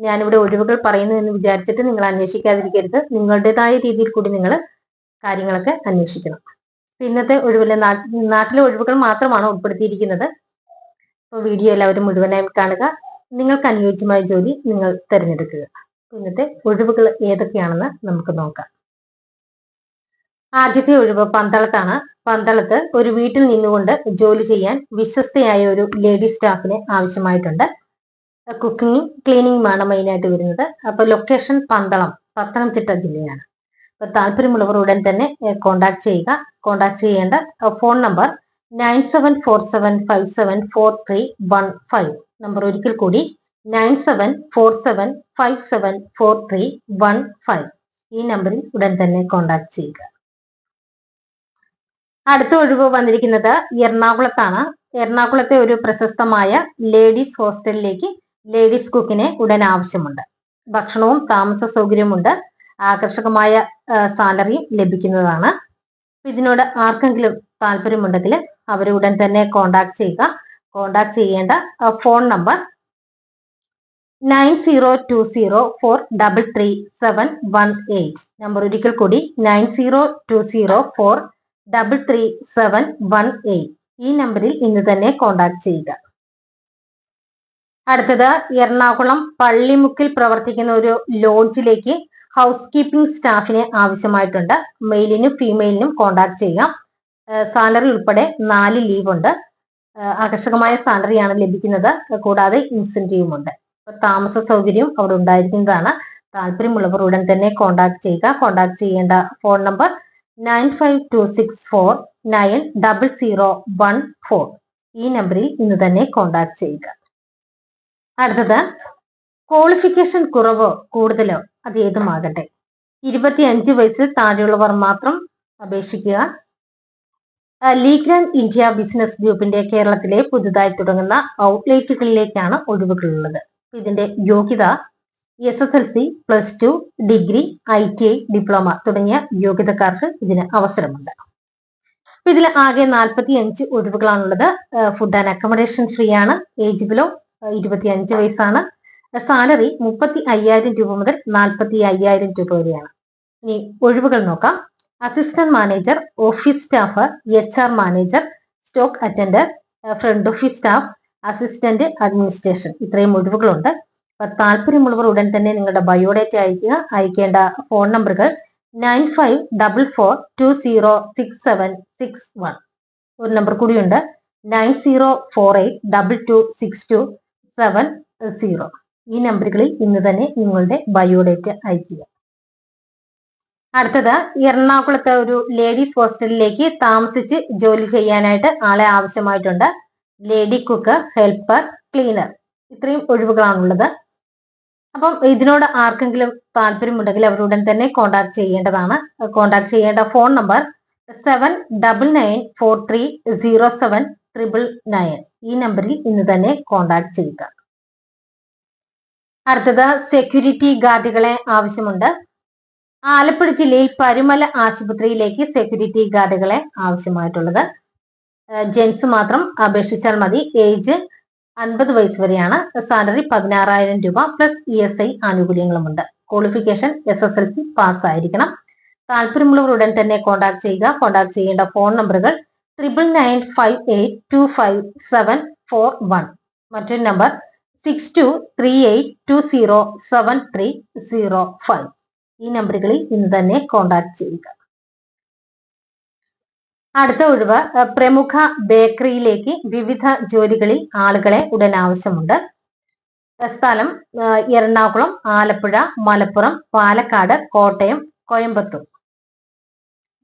ഞാനിവിടെ ഒഴിവുകൾ പറയുന്നു എന്ന് വിചാരിച്ചിട്ട് നിങ്ങൾ അന്വേഷിക്കാതിരിക്കരുത്. നിങ്ങളുടേതായ രീതിയിൽ കൂടി നിങ്ങൾ കാര്യങ്ങളൊക്കെ അന്വേഷിക്കണം. ഇന്നത്തെ ഒഴിവിലെ നാട്ടിലെ ഒഴിവുകൾ മാത്രമാണ് ഉൾപ്പെടുത്തിയിരിക്കുന്നത്. അപ്പോൾ വീഡിയോ എല്ലാവരും മുഴുവനായും കാണുക. നിങ്ങൾക്ക് അനുയോജ്യമായ ജോലി നിങ്ങൾ തിരഞ്ഞെടുക്കുക. ഇന്നത്തെ ഒഴിവുകൾ ഏതൊക്കെയാണെന്ന് നമുക്ക് നോക്കാം. ആദ്യത്തെ ഒഴിവ് പന്തളത്താണ്. പന്തളത്ത് ഒരു വീട്ടിൽ നിന്നുകൊണ്ട് ജോലി ചെയ്യാൻ വിശ്വസ്തയായ ഒരു ലേഡി സ്റ്റാഫിനെ ആവശ്യമായിട്ടുണ്ട്. കുക്കിങ്ങും ക്ലീനിങ്ങുമാണ് മെയിനായിട്ട് വരുന്നത്. അപ്പൊ ലൊക്കേഷൻ പന്തളം പത്തനംതിട്ട ജില്ലയാണ്. അപ്പൊ താല്പര്യമുള്ളവർ ഉടൻ തന്നെ കോണ്ടാക്ട് ചെയ്യുക. കോണ്ടാക്ട് ചെയ്യേണ്ട phone number nine seven four seven five seven four three one five number ഒരിക്കൽ കൂടി nine seven four seven five seven four three one five ഈ നമ്പറിൽ ഉടൻ തന്നെ കോണ്ടാക്ട് ചെയ്യുക. അടുത്ത ഒഴിവ് വന്നിരിക്കുന്നത് എറണാകുളത്താണ്. എറണാകുളത്തെ ഒരു പ്രശസ്തമായ ലേഡീസ് ഹോസ്റ്റലിലേക്ക് ലേഡീസ് കുക്കിനെ ഉടൻ ആവശ്യമുണ്ട്. ഭക്ഷണവും താമസ സൗകര്യമുണ്ട്. ആകർഷകമായ സാലറിയും ലഭിക്കുന്നതാണ്. ഇതിനോട് ആർക്കെങ്കിലും താല്പര്യമുണ്ടെങ്കിൽ അവരെ ഉടൻ തന്നെ കോണ്ടാക്ട് ചെയ്യുക. കോണ്ടാക്ട് ചെയ്യേണ്ട phone number nine zero two zero four double three seven one eight. Number ഒരിക്കൽ കൂടി nine zero two zero four double three seven one eight. ഈ നമ്പറിൽ ഇന്ന് തന്നെ കോണ്ടാക്ട് ചെയ്യുക. അടുത്തത് എറണാകുളം പള്ളിമുക്കിൽ പ്രവർത്തിക്കുന്ന ഒരു ലോഡ്ജിലേക്ക് ഹൗസ് കീപ്പിംഗ് സ്റ്റാഫിനെ ആവശ്യമായിട്ടുണ്ട്. മെയിലിനും ഫീമെയിലിനും കോണ്ടാക്ട് ചെയ്യാം. സാലറി ഉൾപ്പെടെ നാല് ലീവ് ഉണ്ട്. ആകർഷകമായ സാലറിയാണ് ലഭിക്കുന്നത്. കൂടാതെ ഇൻസെന്റീവും ഉണ്ട്. താമസ സൗകര്യം അവിടെ ഉണ്ടായിരിക്കുന്നതാണ്. താല്പര്യമുള്ളവർ ഉടൻ തന്നെ കോണ്ടാക്ട് ചെയ്യുക. കോണ്ടാക്ട് ചെയ്യേണ്ട phone number nine five two six four nine double zero one four ഈ നമ്പറിൽ ഇന്ന് തന്നെ കോണ്ടാക്ട് ചെയ്യുക. അടുത്തത് ക്വാളിഫിക്കേഷൻ കുറവോ കൂടുതലോ അത് ഏതുമാകട്ടെ? ഇരുപത്തി അഞ്ച് വയസ്സിൽ താഴെയുള്ളവർ മാത്രം അപേക്ഷിക്കുക. ലീഗ്രാൻഡ് ഇന്ത്യ ബിസിനസ് ഗ്രൂപ്പിന്റെ കേരളത്തിലെ പുതുതായി തുടങ്ങുന്ന ഔട്ട്ലെറ്റുകളിലേക്കാണ് ഒഴിവുകളുള്ളത് ഇതിന്റെ യോഗ്യത S S L C plus two degree I T I diploma തുടങ്ങിയ യോഗ്യതക്കാർക്ക് ഇതിന് അവസരമുണ്ട്. ഇതിൽ ആകെ നാൽപ്പത്തി അഞ്ച് ഒഴിവുകളാണുള്ളത് ഫുഡ് ആൻഡ് അക്കോമഡേഷൻ ഫ്രീ ആണ് ഏജ് ബിലോ ഇരുപത്തി അഞ്ച് വയസ്സാണ്. സാലറി മുപ്പത്തി അയ്യായിരം രൂപ മുതൽ നാൽപ്പത്തി അയ്യായിരം രൂപ വരെയാണ്. ഇനി ഒഴിവുകൾ നോക്കാം. Assistant manager office staff H R manager stock attender front office staff assistant administration. ഇത്രയും ഒഴിവുകളുണ്ട്. അപ്പൊ താല്പര്യമുള്ളവർ ഉടൻ തന്നെ നിങ്ങളുടെ ബയോഡേറ്റ അയക്കുക അയക്കേണ്ട ഫോൺ നമ്പറുകൾ nine five double four two zero six seven six one. ഒരു നമ്പർ കൂടിയുണ്ട്. Nine zero four eight double two six two seven zero ഈ നമ്പറുകളിൽ ഇന്ന് തന്നെ നിങ്ങളുടെ ബയോഡേറ്റ് അയക്കുക അടുത്തത് എറണാകുളത്തെ ഒരു ലേഡീസ് ഹോസ്റ്റലിലേക്ക് താമസിച്ച് ജോലി ചെയ്യാനായിട്ട് ആളെ ആവശ്യമായിട്ടുണ്ട്. Lady cook helper cleaner. ഇത്രയും ഒഴിവുകളാണുള്ളത്. അപ്പം ഇതിനോട് ആർക്കെങ്കിലും താല്പര്യമുണ്ടെങ്കിൽ അവരുടൻ തന്നെ കോണ്ടാക്ട് ചെയ്യേണ്ടതാണ്. കോണ്ടാക്ട് ചെയ്യേണ്ട phone number seven double nine four three zero seven triple nine ഈ നമ്പറിൽ ഇന്ന് തന്നെ കോണ്ടാക്ട് ചെയ്യുക. അടുത്തത് സെക്യൂരിറ്റി ഗാർഡുകളെ ആവശ്യമുണ്ട്. ആലപ്പുഴ ജില്ലയിൽ പരുമല ആശുപത്രിയിലേക്ക് സെക്യൂരിറ്റി ഗാർഡുകളെ ആവശ്യമായിട്ടുള്ളത്. ജെൻസ് മാത്രം അപേക്ഷിച്ചാൽ മതി. ഏജ് അൻപത് വയസ്സ് വരെയാണ്. സാലറി പതിനാറായിരം രൂപ plus E S I ആനുകൂല്യങ്ങളുമുണ്ട്. Qualification S S L C pass ആയിരിക്കണം. താല്പര്യമുള്ളവർ ഉടൻ തന്നെ കോൺടാക്ട് ചെയ്യുക. കോൺടാക്ട് ചെയ്യേണ്ട ഫോൺ നമ്പറുകൾ triple nine five eight two five seven four one മറ്റൊരു number six two three eight two zero seven three zero five ഈ നമ്പറുകളിൽ ഇന്ന് തന്നെ കോൺടാക്ട് ചെയ്യുക. അടുത്ത ഒഴിവ് പ്രമുഖ ബേക്കറിയിലേക്ക് വിവിധ ജോലികളിൽ ആളുകളെ ഉടൻ ആവശ്യമുണ്ട്. സ്ഥലം എറണാകുളം ആലപ്പുഴ മലപ്പുറം പാലക്കാട് കോട്ടയം കോയമ്പത്തൂർ.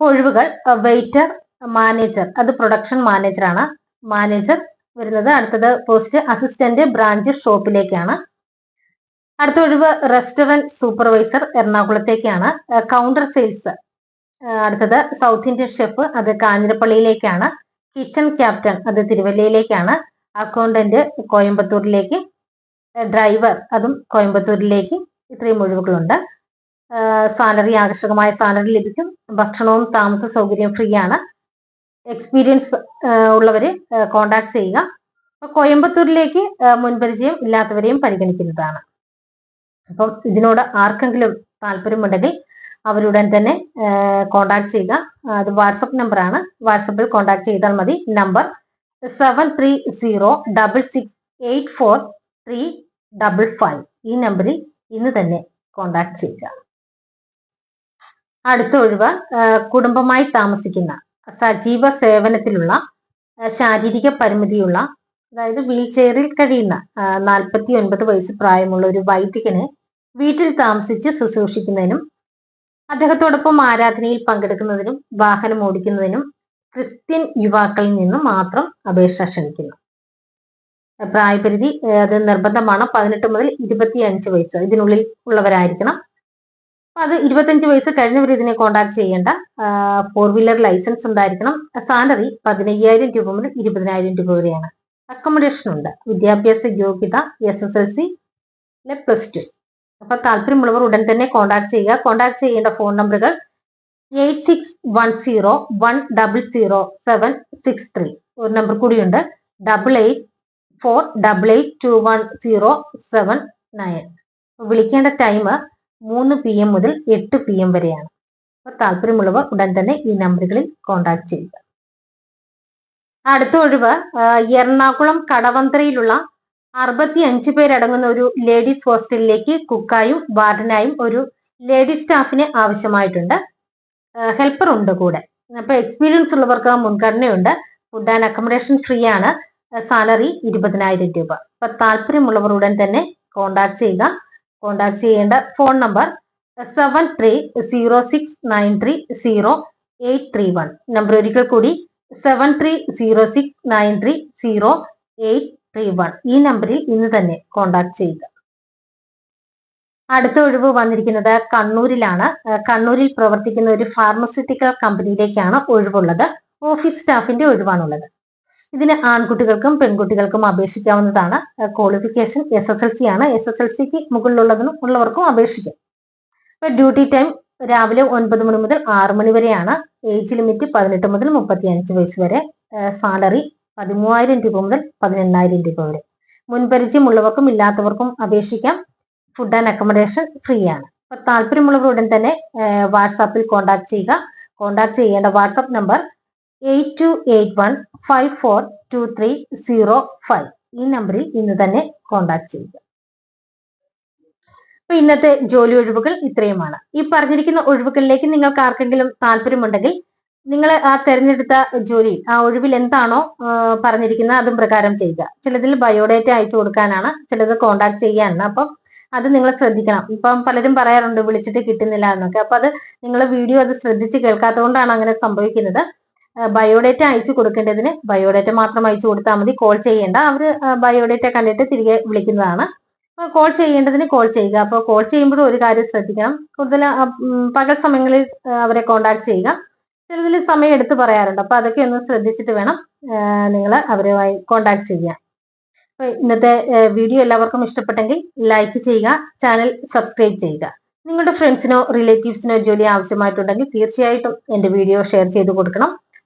ഒഴിവുകൾ വെയിറ്റർ മാനേജർ അത് പ്രൊഡക്ഷൻ മാനേജറാണ് മാനേജർ വരുന്നത് അടുത്തത് പോസ്റ്റ് അസിസ്റ്റന്റ് ബ്രാഞ്ച് ഷോപ്പിലേക്കാണ് അടുത്ത ഒഴിവ് റെസ്റ്റോറന്റ് സൂപ്പർവൈസർ എറണാകുളത്തേക്കാണ്. കൗണ്ടർ സെയിൽസ് അടുത്തത് സൗത്ത് ഇന്ത്യൻ ഷെഫ് അത് കാഞ്ഞിരപ്പള്ളിയിലേക്കാണ്. കിച്ചൺ ക്യാപ്റ്റൻ അത് തിരുവല്ലയിലേക്കാണ്. അക്കൗണ്ടന്റ് കോയമ്പത്തൂരിലേക്ക്. ഡ്രൈവർ അതും കോയമ്പത്തൂരിലേക്ക്. ഇത്രയും ഒഴിവുകളുണ്ട്. സാലറി ആകർഷകമായ സാലറി ലഭിക്കും. ഭക്ഷണവും താമസ സൗകര്യവും ഫ്രീ ആണ്. എക്സ്പീരിയൻസ് ഉള്ളവര് കോണ്ടാക്ട് ചെയ്യുക. കോയമ്പത്തൂരിലേക്ക് മുൻപരിചയം ഇല്ലാത്തവരെയും പരിഗണിക്കുന്നതാണ്. അപ്പം ഇതിനോട് ആർക്കെങ്കിലും താല്പര്യമുണ്ടെങ്കിൽ അവരുടൻ തന്നെ കോണ്ടാക്ട് ചെയ്യുക. അത് വാട്സപ്പ് നമ്പറാണ്. വാട്സപ്പിൽ കോണ്ടാക്ട് ചെയ്താൽ മതി. Number seven three zero double six eight four three double five ഈ നമ്പറിൽ ഇന്ന് തന്നെ കോണ്ടാക്ട് ചെയ്യുക. അടുത്ത ഒഴിവ് കുടുംബമായി താമസിക്കുന്ന സജീവ സേവനത്തിലുള്ള ശാരീരിക പരിമിതിയുള്ള അതായത് വീൽ ചെയറിൽ കഴിയുന്ന നാൽപ്പത്തി ഒൻപത് വയസ്സ് പ്രായമുള്ള ഒരു വൈദികനെ വീട്ടിൽ താമസിച്ച് ശുശ്രൂഷിക്കുന്നതിനും അദ്ദേഹത്തോടൊപ്പം ആരാധനയിൽ പങ്കെടുക്കുന്നതിനും വാഹനം ഓടിക്കുന്നതിനും ക്രിസ്ത്യൻ യുവാക്കളിൽ നിന്നും മാത്രം അപേക്ഷ ക്ഷണിക്കുന്നു. പ്രായപരിധി അത് നിർബന്ധമാണ്. പതിനെട്ട് മുതൽ ഇരുപത്തി അഞ്ച് വയസ്സ്. ഇതിനുള്ളിൽ ഉള്ളവരായിരിക്കണം. അത് ഇരുപത്തഞ്ച് വയസ്സ് കഴിഞ്ഞവർ ഇതിനെ കോണ്ടാക്ട് ചെയ്യേണ്ട. ഫോർ വീലർ ലൈസൻസ് ഉണ്ടായിരിക്കണം. സാലറി പതിനയ്യായിരം രൂപ മുതൽ ഇരുപതിനായിരം രൂപ വരെയാണ്. അക്കോമഡേഷൻ ഉണ്ട്. വിദ്യാഭ്യാസ യോഗ്യത എസ് എസ് എൽ സി അല്ലെ പ്ലസ് ടു അപ്പൊ താല്പര്യമുള്ളവർ ഉടൻ തന്നെ കോണ്ടാക്ട് ചെയ്യുക. കോണ്ടാക്ട് ചെയ്യേണ്ട ഫോൺ നമ്പറുകൾ eight six one zero one double zero seven six three ഒരു നമ്പർ കൂടിയുണ്ട്. Double eight four double eight two one zero seven nine വിളിക്കേണ്ട ടൈം മൂന്ന് പി എം മുതൽ എട്ട് പി എം വരെയാണ്. അപ്പൊ താല്പര്യമുള്ളവർ ഉടൻ തന്നെ ഈ നമ്പറുകളിൽ കോണ്ടാക്ട് ചെയ്യുക. അടുത്ത ഒഴിവ് എറണാകുളം കടവന്ത്രയിലുള്ള അറുപത്തി അഞ്ച് പേരടങ്ങുന്ന ഒരു ലേഡീസ് ഹോസ്റ്റലിലേക്ക് കുക്കായും വാർഡനായും ഒരു ലേഡീസ് സ്റ്റാഫിന് ആവശ്യമായിട്ടുണ്ട്. ഹെൽപ്പർ ഉണ്ട് കൂടെ. അപ്പൊ എക്സ്പീരിയൻസ് ഉള്ളവർക്ക് മുൻഗണനയുണ്ട്. ഫുഡ് ആൻഡ് അക്കോമഡേഷൻ ഫ്രീ ആണ്. സാലറി ഇരുപതിനായിരം രൂപ. അപ്പൊ താല്പര്യമുള്ളവർ ഉടൻ തന്നെ കോണ്ടാക്ട് ചെയ്യുക. കോണ്ടാക്ട് ചെയ്യേണ്ട phone number seven three zero six nine three zero eight three one number ഒരിക്കൽ കൂടി seven three zero six nine three zero eight three one ഈ നമ്പറിൽ ഇന്ന് തന്നെ കോണ്ടാക്ട് ചെയ്യുക. അടുത്ത ഒഴിവ് വന്നിരിക്കുന്നത് കണ്ണൂരിലാണ്. കണ്ണൂരിൽ പ്രവർത്തിക്കുന്ന ഒരു ഫാർമസ്യൂട്ടിക്കൽ കമ്പനിയിലേക്കാണ് ഒഴിവുള്ളത്. ഓഫീസ് സ്റ്റാഫിന്റെ ഒഴിവാണുള്ളത്. ഇതിന് ആൺകുട്ടികൾക്കും പെൺകുട്ടികൾക്കും അപേക്ഷിക്കാവുന്നതാണ്. Qualification S S L C ആണ്. എസ് എസ് എൽ സിക്ക് മുകളിലുള്ളതിനും ഉള്ളവർക്കും അപേക്ഷിക്കാം. ഇപ്പൊ ഡ്യൂട്ടി ടൈം രാവിലെ ഒൻപത് മണി മുതൽ ആറ് മണി വരെയാണ്. ഏജ് ലിമിറ്റ് പതിനെട്ട് മുതൽ മുപ്പത്തി അഞ്ച് വയസ്സ് വരെ. സാലറി പതിമൂവായിരം രൂപ മുതൽ പതിനെണ്ണായിരം രൂപ വരെ. മുൻപരിചയമുള്ളവർക്കും ഇല്ലാത്തവർക്കും അപേക്ഷിക്കാം. ഫുഡ് ആൻഡ് അക്കോമഡേഷൻ ഫ്രീ ആണ്. അപ്പൊ താല്പര്യമുള്ളവർ ഉടൻ തന്നെ വാട്സാപ്പിൽ കോൺടാക്ട് ചെയ്യുക. കോൺടാക്ട് ചെയ്യേണ്ട WhatsApp number eight two eight one five four two three zero five. ഈ നമ്പറിൽ ഇന്ന് തന്നെ കോൺടാക്ട് ചെയ്യുക. അപ്പൊ ഇന്നത്തെ ജോലി ഒഴിവുകൾ ഇത്രയുമാണ്. ഈ പറഞ്ഞിരിക്കുന്ന ഒഴിവുകളിലേക്ക് നിങ്ങൾക്ക് ആർക്കെങ്കിലും താല്പര്യമുണ്ടെങ്കിൽ നിങ്ങൾ ആ തെരഞ്ഞെടുത്ത ജോലി ആ ഒഴിവിൽ എന്താണോ പറഞ്ഞിരിക്കുന്നത് അതും പ്രകാരം ചെയ്യുക. ചിലതിൽ ബയോഡേറ്റ അയച്ചു കൊടുക്കാനാണ് ചിലത് കോണ്ടാക്ട് ചെയ്യാനാണ്. അപ്പം അത് നിങ്ങൾ ശ്രദ്ധിക്കണം. ഇപ്പം പലരും പറയാറുണ്ട് വിളിച്ചിട്ട് കിട്ടുന്നില്ല എന്നൊക്കെ. അപ്പൊ അത് നിങ്ങൾ വീഡിയോ അത് ശ്രദ്ധിച്ച് കേൾക്കാത്തതുകൊണ്ടാണ് അങ്ങനെ സംഭവിക്കുന്നത്. ബയോഡേറ്റ അയച്ചു കൊടുക്കേണ്ടതിന് ബയോഡേറ്റ മാത്രം അയച്ചു കൊടുത്താൽ മതി. കോൾ ചെയ്യേണ്ട. അവർ ബയോഡേറ്റ കണ്ടിട്ട് തിരികെ വിളിക്കുന്നതാണ്. കോൾ ചെയ്യേണ്ടതിന് കോൾ ചെയ്യുക. അപ്പോൾ കോൾ ചെയ്യുമ്പോഴും ഒരു കാര്യം ശ്രദ്ധിക്കണം. കൂടുതൽ പകൽ സമയങ്ങളിൽ അവരെ കോണ്ടാക്ട് ചെയ്യുക. ചിലതിൽ സമയം എടുത്ത് പറയാറുണ്ട്. അപ്പൊ അതൊക്കെ ഒന്ന് ശ്രദ്ധിച്ചിട്ട് വേണം നിങ്ങൾ അവരുമായി കോണ്ടാക്ട് ചെയ്യാൻ അപ്പൊ ഇന്നത്തെ വീഡിയോ എല്ലാവർക്കും ഇഷ്ടപ്പെട്ടെങ്കിൽ ലൈക്ക് ചെയ്യുക ചാനൽ സബ്സ്ക്രൈബ് ചെയ്യുക. നിങ്ങളുടെ ഫ്രണ്ട്സിനോ റിലേറ്റീവ്സിനോ ജോലി ആവശ്യമായിട്ടുണ്ടെങ്കിൽ തീർച്ചയായിട്ടും എന്റെ വീഡിയോ ഷെയർ ചെയ്ത് കൊടുക്കണം.